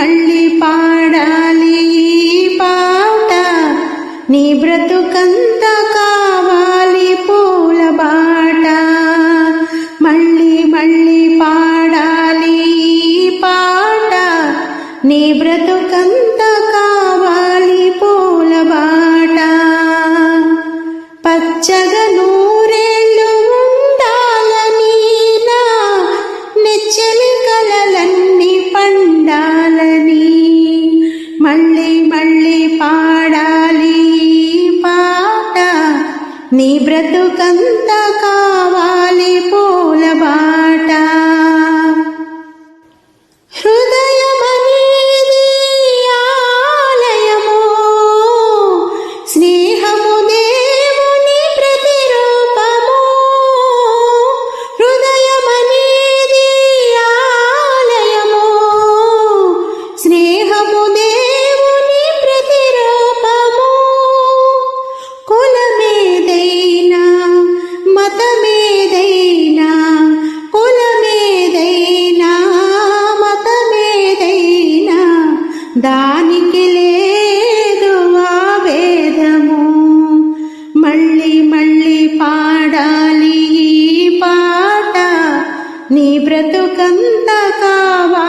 మళ్ళీ పాడాలి ఈ పాట. నీ బ్రతుకంత కావాలి పూల బాట. మళ్ళీ మళ్ళీ పాడాలి ఈ పాట. నీ బ్రతుకంత కావాలి పూల బాట. నీ బ్రతుకంత కావాలి పో. దానికి లేదు ఆవేదము. మళ్ళీ మళ్ళీ పాడాలి ఈ పాట. నీ బ్రతుకంత కావా